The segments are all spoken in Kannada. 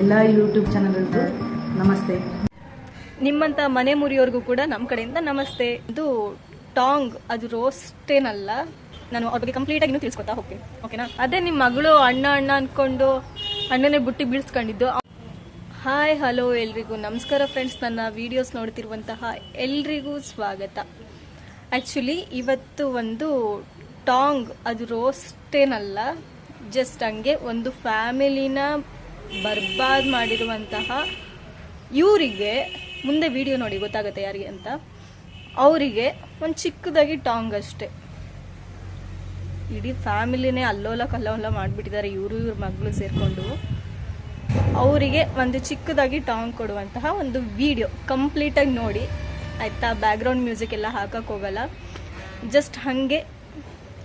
ಎಲ್ಲ ಯೂಟ್ಯೂಬ್ ಚಾನಲ್ಗಳಿಗೂ ನಮಸ್ತೆ. ನಿಮ್ಮಂತ ಮನೆ ಮುರಿಯೋರ್ಗೂ ಕೂಡ ನಮ್ಮ ಕಡೆಯಿಂದ ನಮಸ್ತೆ. ಇದು ಟಾಂಗ್, ಅದು ರೋಸ್ಟ್ ಏನಲ್ಲ ನಾನು ಅವ್ರ ಬಗ್ಗೆ ಕಂಪ್ಲೀಟ್ ಆಗಿ ತಿಳಿಸ್ಕೊತಾ ಹೋಗ್ತೀನಿ. ಓಕೆನಾ? ಅದೇ ನಿಮ್ಮ ಮಗಳು ಅಣ್ಣ ಅಣ್ಣ ಅನ್ಕೊಂಡು ಅಣ್ಣನೇ ಬುಟ್ಟಿ ಬೀಳ್ಸ್ಕೊಂಡಿದ್ದು. ಹಾಯ್ ಹಲೋ ಎಲ್ರಿಗೂ. ನಮಸ್ಕಾರ ಫ್ರೆಂಡ್ಸ್ ನನ್ನ ವಿಡಿಯೋಸ್ ನೋಡ್ತಿರುವಂತಹ ಎಲ್ರಿಗೂ ಸ್ವಾಗತ. ಆ್ಯಕ್ಚುಲಿ ಇವತ್ತು ಒಂದು ಟಾಂಗ್, ಅದು ರೋಸ್ಟ್ ಏನಲ್ಲ ಜಸ್ಟ್ ಹಂಗೆ ಒಂದು ಫ್ಯಾಮಿಲಿನ ಬರ್ಬಾದ್ ಮಾಡಿರುವಂತಹ ಇವರಿಗೆ ಮುಂದೆ ವಿಡಿಯೋ ನೋಡಿ, ಗೊತ್ತಾಗುತ್ತೆ ಯಾರಿಗೆ ಅಂತ. ಅವರಿಗೆ ಒಂದು ಚಿಕ್ಕದಾಗಿ ಟಾಂಗ್ ಅಷ್ಟೇ. ಇಡೀ ಫ್ಯಾಮಿಲಿನೇ ಅಲ್ಲೋಲ ಕಲ್ಲೋಲ ಮಾಡಿಬಿಟ್ಟಿದ್ದಾರೆ ಇವರು ಇವ್ರ ಮಗಳು ಸೇರಿಕೊಂಡು. ಅವರಿಗೆ ಒಂದು ಚಿಕ್ಕದಾಗಿ ಟಾಂಗ್ ಕೊಡುವಂತಹ ಒಂದು ವಿಡಿಯೋ ಕಂಪ್ಲೀಟಾಗಿ ನೋಡಿ. ಆಯಿತಾ? ಬ್ಯಾಕ್ಗ್ರೌಂಡ್ ಮ್ಯೂಸಿಕ್ ಎಲ್ಲ ಹಾಕಕ್ಕೆ ಹೋಗಲ್ಲ. ಜಸ್ಟ್ ಹಾಗೆ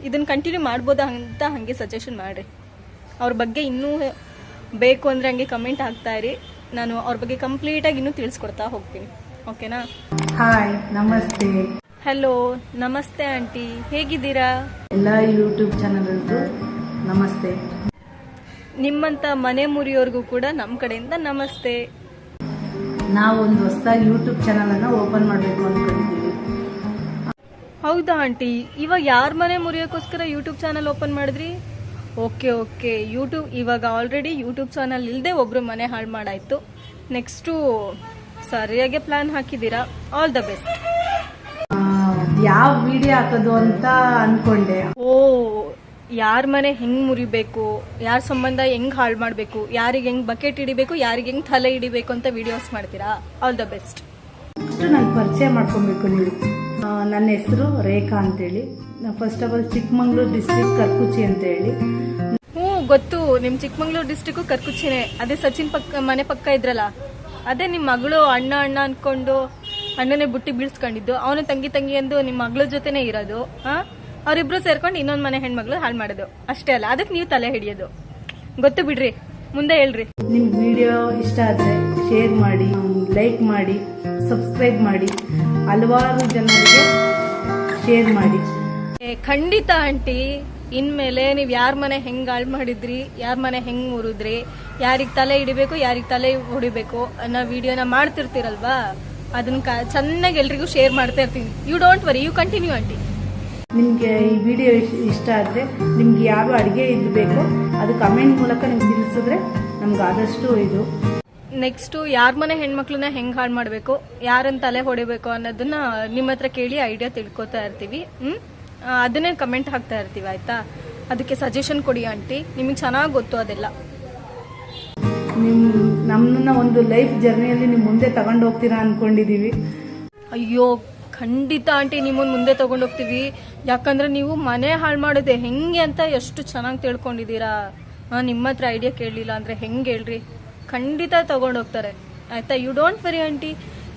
ಇದನ್ನು ಕಂಟಿನ್ಯೂ ಮಾಡ್ಬೋದಾ ಅಂತ ಹಾಗೆ ಸಜೆಷನ್ ಮಾಡಿರಿ. ಅವ್ರ ಬಗ್ಗೆ ಇನ್ನೂ ಬೇಕು ಅಂದರೆ ಹಂಗೆ ಕಮೆಂಟ್ ಹಾಕ್ತಾ ಇರಿ. ನಾನು ಅವ್ರ ಬಗ್ಗೆ ಕಂಪ್ಲೀಟ್ ಆಗಿ ಇನ್ನೂ ತಿಳಿಸ್ಕೊಡ್ತಾ ಹೋಗ್ತೀನಿ. ಓಕೆನಾ ಹಾಯ್ ನಮಸ್ತೆ. ಹಲೋ ನಮಸ್ತೆ ಆಂಟಿ. ಹೇಗಿದ್ದೀರಾ? ಎಲ್ಲ ಯೂಟ್ಯೂಬ್ ಚಾನಲ್ ನಮಸ್ತೆ. ನಿಮ್ಮಂತ ಮನೆ ಮುರಿಯೋರ್ಗೂ ಕೂಡ ನಮ್ಮ ಕಡೆಯಿಂದ ನಮಸ್ತೆ. ನಾವೊಂದು ಹೊಸದಾಗಿ ಯೂಟ್ಯೂಬ್ ಅನ್ನ ಓಪನ್ ಮಾಡಬೇಕು ಅನ್ಕೊಂಡಿದ್ದೀವಿ. ಹೌದಾ ಆಂಟಿ? ಇವಾಗ ಯಾರ ಮನೆ ಮುರಿಯೋಕ್ಕೋಸ್ಕರ ಯೂಟ್ಯೂಬ್ ಚಾನಲ್ ಓಪನ್ ಮಾಡಿದ್ರಿ? Okay okay. ಯೂಟ್ಯೂಬ್ ಇವಾಗ ಆಲ್ರೆಡಿ ಯೂಟ್ಯೂಬ್ ಚಾನಲ್ ಇಲ್ಲದೆ ಒಬ್ರು ಮನೆ ಹಾಳು ಮಾಡಾಯ್ತು. ನೆಕ್ಸ್ಟು ಸರಿಯಾಗಿ ಪ್ಲಾನ್ ಹಾಕಿದ್ದೀರಾ ಆಲ್ ದ ಬೆಸ್ಟ್ ಯಾವ ವಿಡಿಯೋ ಹಾಕೋದು ಅಂತ ಅನ್ಕೊಂಡೆ. ಓ ಯಾರ ಮನೆ ಹೆಂಗ್ ಮುರಿಬೇಕು? ಯಾರ ಸಂಬಂಧ ಹೆಂಗ್ ಹಾಳು ಮಾಡಬೇಕು? ಯಾರಿಗೆ ಹೆಂಗ್ ಬಕೆಟ್ ಹಿಡಿಬೇಕು? ಯಾರಿಗೆ ಹೆಂಗ್ ತಲೆ ಹಿಡಿಬೇಕು ಅಂತ ವಿಡಿಯೋಸ್ ಮಾಡ್ತೀರಾ? ಆಲ್ ದ ಬೆಸ್ಟ್ ನಾನು ಪರಿಚಯ ಮಾಡ್ಕೊಬೇಕು ನೀವು. ನನ್ನ ಹೆಸರು ರೇಖಾ ಅಂತೇಳಿ. First of all Chikmagalur district Karkuchi ಅಂತ ಹೇಳಿ ಹ್ಞೂ ಗೊತ್ತು. ನಿಮ್ ಚಿಕ್ಕಮಂಗ್ಳೂರು ಡಿಸ್ಟ್ರಿಕ್ ಕರ್ಕುಚಿನೇ. ಅದೇ ಸಚಿನ್ ಪಕ್ಕ ಮನೆ ಪಕ್ಕ ಇದ್ರಲ್ಲ? ಅದೇ ನಿಮ್ ಮಗಳು ಅಣ್ಣ ಅಣ್ಣ ಅನ್ಕೊಂಡು ಅಣ್ಣನೇ ಬುಟ್ಟಿ ಬೀಳ್ಸ್ಕೊಂಡಿದ್ದು. ಅವನು ತಂಗಿ ತಂಗಿ ಎಂದು ನಿಮ್ ಮಗಳ ಜೊತೆನೆ ಇರೋದು. ಹಾ? ಅವರಿಬ್ರು ಸೇರ್ಕೊಂಡು ಇನ್ನೊಂದ್ ಮನೆ ಹೆಣ್ಮಗಳು ಹಾಳು ಮಾಡೋದು. ಅಷ್ಟೇ ಅಲ್ಲ ಅದಕ್ಕೆ ನೀವು ತಲೆ ಹಿಡಿಯೋದು. ಗೊತ್ತು ಬಿಡ್ರಿ. ಮುಂದೆ ಹೇಳ್ರಿ. ನಿಮ್ಗೆ ವಿಡಿಯೋ ಇಷ್ಟ ಆದರೆ ಶೇರ್ ಮಾಡಿ ಲೈಕ್ ಮಾಡಿ ಸಬ್ಸ್ಕ್ರೈಬ್ ಮಾಡಿ. ಹಲವಾರು ಜನರಿಗೆ ಶೇರ್ ಮಾಡಿ. ಖಂಡಿತ ಆಂಟಿ ಇನ್ಮೇಲೆ ನೀವು ಯಾರ ಮನೆ ಹೆಂಗ್ ಹಾಳು ಮಾಡಿದ್ರಿ ಯಾರ ಮನೆ ಹೆಂಗ್ ಮುರಿದ್ರಿ ಯಾರಿಗ ತಲೆ ಹಿಡಿಬೇಕು ಯಾರಿಗ ತಲೆ ಹೊಡಿಬೇಕು ಅನ್ನೋ ವಿಡಿಯೋನ ಮಾಡ್ತಿರ್ತೀರಲ್ವಾ? ಅದನ್ನ ಚೆನ್ನಾಗಿ ಎಲ್ರಿಗೂ ಶೇರ್ ಮಾಡ್ತಾ ಇರ್ತೀನಿ. You don't worry you continue aunty. ನಿಮಗೆ ಈ ವಿಡಿಯೋ ಇಷ್ಟ ಆದರೆ ನಿಮ್ಗೆ ಯಾವ ಅಡುಗೆ ಇದು ಬೇಕೋ ಅದು ಕಮೆಂಟ್ ಮೂಲಕ ನಿಮ್ಗೆ ತಿಳಿಸಿದ್ರೆ ನಮ್ಗೆ ಆದಷ್ಟು ಇದು ನೆಕ್ಸ್ಟು ಯಾರ ಮನೆ ಹೆಣ್ಮಕ್ಳನ್ನ ಹೆಂಗ್ ಹಾಳು ಮಾಡಬೇಕು ಯಾರನ್ನ ತಲೆ ಹೊಡಿಬೇಕು ಅನ್ನೋದನ್ನ ನಿಮ್ಮ ಹತ್ರ ಕೇಳಿ ಐಡಿಯಾ ತಿಳ್ಕೊತಾ ಇರ್ತೀವಿ. ಹ್ಮ್? ಅದನ್ನೇ ಕಮೆಂಟ್ ಹಾಕ್ತಾ ಇರ್ತೀವಿ ಆಯ್ತಾ? ಅದಕ್ಕೆ ಸಜೆಷನ್ ಕೊಡಿ ಆಂಟಿ. ನಿಮಗೆ ಚೆನ್ನಾಗಿ ಗೊತ್ತು ಅದೆಲ್ಲ. ನಿಮ್ಮ ನಮ್ಮನ್ನ ಒಂದು ಲೈಫ್ ಜರ್ನಿಯಲ್ಲಿ ನೀವು ಮುಂದೆ ತಗೊಂಡು ಹೋಗ್ತೀರಾ ಅಂದ್ಕೊಂಡಿದ್ದೀವಿ ಅಯ್ಯೋ ಖಂಡಿತ ಆಂಟಿ ನಿಮ್ಮನ್ನ ಮುಂದೆ ತಗೊಂಡು ಹೋಗ್ತೀವಿ. ಯಾಕಂದ್ರೆ ನೀವು ಮನೆ ಹಾಳು ಮಾಡೋದೆ ಹೆಂಗೆ ಅಂತ ಎಷ್ಟು ಚೆನ್ನಾಗಿ ತಿಳ್ಕೊಂಡಿದ್ದೀರಾ? ನಿಮ್ಮ ಹತ್ರ ಐಡಿಯಾ ಕೇಳಲಿಲ್ಲ ಅಂದ್ರೆ ಹೆಂಗೆ ಹೇಳ್ರಿ? ಖಂಡಿತ ತಗೊಂಡು ಹೋಗ್ತಾರೆ. ಆಯ್ತಾ? ಯು ಡೋಂಟ್ ವರಿ ಆಂಟಿ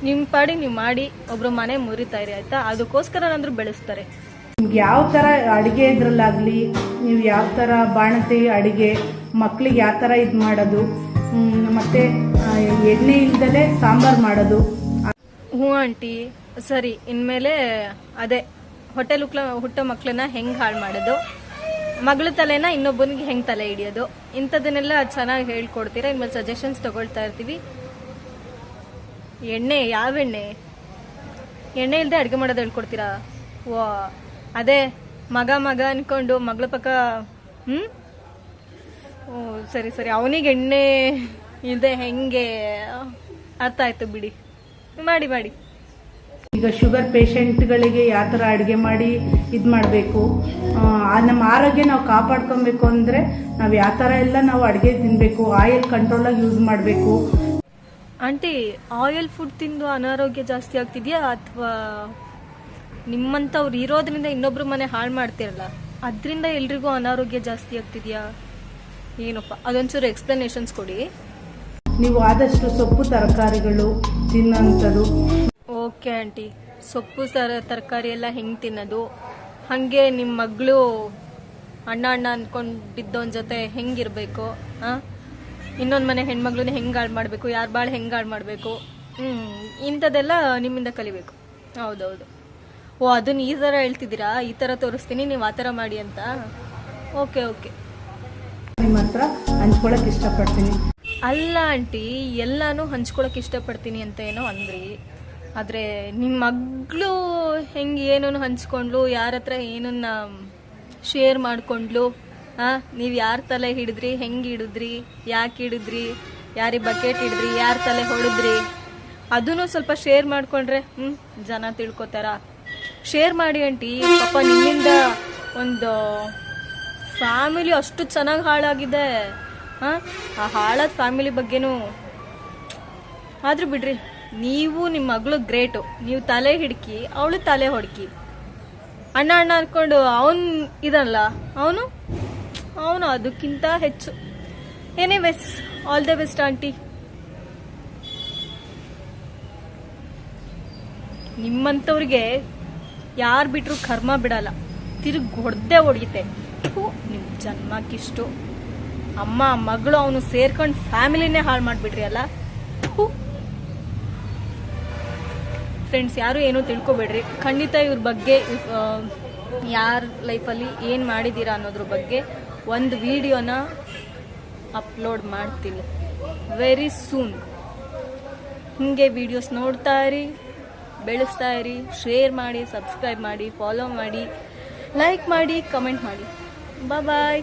ನಿಮ್ಮ ಪಾಡಿ ನೀವು ಮಾಡಿ ಒಬ್ರು ಮನೆ ಮುರಿತಾ ಇರಿ ಆಯ್ತಾ? ಅದಕ್ಕೋಸ್ಕರನಾದ್ರೂ ಬೆಳೆಸ್ತಾರೆ. ನಿಮ್ಗೆ ಯಾವ ಥರ ಅಡುಗೆ ಇದ್ರಲ್ಲಾಗಲಿ ನೀವು ಯಾವ ಥರ ಬಾಣತಿ ಅಡುಗೆ ಮಕ್ಳಿಗೆ ಯಾವ ಥರ ಇದು ಮಾಡೋದು ಮತ್ತೆ ಎಣ್ಣೆ ಇಲ್ದಲೇ ಸಾಂಬಾರು ಮಾಡೋದು. ಹ್ಞೂ ಆಂಟಿ ಸರಿ ಇನ್ಮೇಲೆ ಅದೇ ಹೊಟ್ಟೆ ಹುಟ್ಟ ಹುಟ್ಟೋ ಮಕ್ಳನ್ನ ಹೆಂಗೆ ಹಾಳು ಮಾಡೋದು? ಮಗಳ ತಲೆನ ಇನ್ನೊಬ್ಬನಿಗೆ ಹೆಂಗೆ ತಲೆ ಹಿಡಿಯೋದು? ಇಂಥದನ್ನೆಲ್ಲ ಚೆನ್ನಾಗಿ ಹೇಳ್ಕೊಡ್ತೀರಾ? ಇನ್ಮೇಲೆ ಸಜೆಷನ್ಸ್ ತಗೊಳ್ತಾ ಇರ್ತೀವಿ. ಎಣ್ಣೆ, ಯಾವ ಎಣ್ಣೆ? ಎಣ್ಣೆ ಇಲ್ಲದೆ ಅಡುಗೆ ಮಾಡೋದು ಹೇಳ್ಕೊಡ್ತೀರಾ? ಓ ಅದೇ ಮಗ ಮಗ ಅನ್ಕೊಂಡು ಮಗಳ ಪಕ್ಕ ಹ್ಞೂ ಓ, ಸರಿ ಸರಿ. ಅವನಿಗೆ ಎಣ್ಣೆ ಇಲ್ಲದೆ ಹೆಂಗೆ? ಅರ್ಥ ಆಯ್ತು ಬಿಡಿ. ಮಾಡಿ ಮಾಡಿ. ಈಗ ಶುಗರ್ ಪೇಷಂಟ್ಗಳಿಗೆ ಯಾವ ಥರ ಅಡುಗೆ ಮಾಡಿ ಇದು ಮಾಡಬೇಕು? ನಮ್ಮ ಆರೋಗ್ಯ ನಾವು ಕಾಪಾಡ್ಕೊಬೇಕು ಅಂದರೆ ನಾವು ಯಾವ ಥರ ಎಲ್ಲ ನಾವು ಅಡುಗೆ ತಿನ್ನಬೇಕು ಆಯಿಲ್ ಕಂಟ್ರೋಲಾಗಿ ಯೂಸ್ ಮಾಡಬೇಕು? ಆಂಟಿ ಆಯಿಲ್ ಫುಡ್ ತಿಂದು ಅನಾರೋಗ್ಯ ಜಾಸ್ತಿ ಆಗ್ತಿದೆಯಾ? ಅಥವಾ ನಿಮ್ಮಂಥವ್ರು ಇರೋದ್ರಿಂದ ಇನ್ನೊಬ್ರು ಮನೆ ಹಾಳು ಮಾಡ್ತಿರಲ್ಲ ಅದರಿಂದ ಎಲ್ರಿಗೂ ಅನಾರೋಗ್ಯ ಜಾಸ್ತಿ ಆಗ್ತಿದೆಯಾ? ಏನಪ್ಪ ಅದೊಂಚೂರು ಎಕ್ಸ್ಪ್ಲನೇಷನ್ಸ್ ಕೊಡಿ. ನೀವು ಆದಷ್ಟು ಸೊಪ್ಪು ತರಕಾರಿಗಳು ತಿನ್ನೋಂಥದ್ದು. Okay aunty. ಸೊಪ್ಪು ಸರ ತರಕಾರಿ ಎಲ್ಲ ಹೆಂಗೆ ತಿನ್ನೋದು? ಹಾಗೆ ನಿಮ್ಮ ಮಗಳು ಅಣ್ಣ ಅಣ್ಣ ಅಂದ್ಕೊಂಡಿದ್ದವನ ಜೊತೆ ಹೆಂಗಿರಬೇಕು ಹಾಂ ಇನ್ನೊಂದು ಮನೆ ಹೆಣ್ಮಗ್ಳನ್ನ ಹೆಂಗೆ ಹಾಳು ಮಾಡಬೇಕು ಯಾರು ಭಾಳ ಹೆಂಗೆ ಹಾಳು ಮಾಡಬೇಕು? ಹ್ಞೂ ಇಂಥದ್ದೆಲ್ಲ ನಿಮ್ಮಿಂದ ಕಲಿಬೇಕು. ಹೌದೌದು. ಓ ಅದನ್ನ ಈ ಥರ ಹೇಳ್ತಿದ್ದೀರಾ? ಈ ಥರ ತೋರಿಸ್ತೀನಿ ನೀವು ಆ ಥರ ಮಾಡಿ ಅಂತ? Okay okay. ನಿಮ್ಮ ಹತ್ರ ಹಂಚ್ಕೊಳಕ್ಕೆ ಇಷ್ಟಪಡ್ತೀನಿ. ಅಲ್ಲ ಆಂಟಿ ಎಲ್ಲಾನು ಹಂಚ್ಕೊಳಕ್ಕೆ ಇಷ್ಟಪಡ್ತೀನಿ ಅಂತ ಏನೋ ಅಂದ್ರಿ. ಆದರೆ ನಿಮ್ಮ ಮಗಳು ಹೆಂಗೆ ಏನನ್ನು ಹಂಚ್ಕೊಂಡ್ಲು, ಯಾರ ಹತ್ರ ಏನನ್ನ ಶೇರ್ ಮಾಡ್ಕೊಂಡ್ಲು ಹಾಂ ನೀವು ಯಾರ ತಲೆ ಹಿಡಿದ್ರಿ, ಹೆಂಗೆ ಹಿಡಿದ್ರಿ, ಯಾಕೆ ಹಿಡಿದ್ರಿ, ಯಾರಿಗೆ ಬಕೆಟ್ ಹಿಡಿದ್ರಿ, ಯಾರ ತಲೆ ಹೊಡೆದ್ರಿ ಅದನ್ನು ಸ್ವಲ್ಪ ಶೇರ್ ಮಾಡ್ಕೊಂಡ್ರೆ ಹ್ಞೂ ಜನ ತಿಳ್ಕೊತಾರ. ಶೇರ್ ಮಾಡಿ ಅಂಟಿ ಪಾಪ ನಿಮ್ಮಿಂದ ಒಂದು ಫ್ಯಾಮಿಲಿ ಅಷ್ಟು ಚೆನ್ನಾಗಿ ಹಾಳಾಗಿದೆ ಹಾಂ ಆ ಹಾಳಾದ ಫ್ಯಾಮಿಲಿ ಬಗ್ಗೆನೂ ಆದರೂ ಬಿಡ್ರಿ. ನೀವು ನಿಮ್ಮ ಮಗಳು ಗ್ರೇಟು. ನೀವು ತಲೆ ಹಿಡ್ಕಿ, ಅವಳು ತಲೆ ಹೊಡ್ಕಿ. ಅಣ್ಣ ಅಣ್ಣ ಅನ್ಕೊಂಡು ಅವನ್ ಇದಲ್ಲ ಅವನು? ಅವನು ಅದಕ್ಕಿಂತ ಹೆಚ್ಚು. ಏನೇ ಬೆಸ್ ಆಲ್ ದ ಬೆಸ್ಟ್ ಆಂಟಿ ನಿಮ್ಮಂಥವ್ರಿಗೆ ಯಾರು ಬಿಟ್ಟರು ಕರ್ಮ ಬಿಡಲ್ಲ. ತಿರುಗಿ ಹೊಡೆದೇ ಹೊಡೆಯುತ್ತೆ. ನಿಮ್ಮ ಜನ್ಮಕ್ಕಿಷ್ಟು. ಅಮ್ಮ, ಮಗಳು ಅವನು ಸೇರ್ಕೊಂಡು ಫ್ಯಾಮಿಲಿನೇ ಹಾಳು ಮಾಡಿಬಿಟ್ರಿ ಅಲ್ಲ? ಫ್ರೆಂಡ್ಸ್ ಯಾರು ಏನೂ ತಿಳ್ಕೊಬೇಡ್ರಿ. ಖಂಡಿತ ಇವ್ರ ಬಗ್ಗೆ ಯಾರ ಲೈಫಲ್ಲಿ ಏನು ಮಾಡಿದ್ದೀರಾ ಅನ್ನೋದ್ರ ಬಗ್ಗೆ ಒಂದು ವಿಡಿಯೋನ ಅಪ್ಲೋಡ್ ಮಾಡ್ತೀನಿ. ವೆರಿ ಸೂನ್ ಹೀಗೆ ವಿಡಿಯೋಸ್ ನೋಡ್ತಾ ಇರಿ, ಬೆಳೆಸ್ತಾ ಇರಿ ಶೇರ್ ಮಾಡಿ ಸಬ್ಸ್ಕ್ರೈಬ್ ಮಾಡಿ ಫಾಲೋ ಮಾಡಿ ಲೈಕ್ ಮಾಡಿ ಕಮೆಂಟ್ ಮಾಡಿ. ಬಾಯ್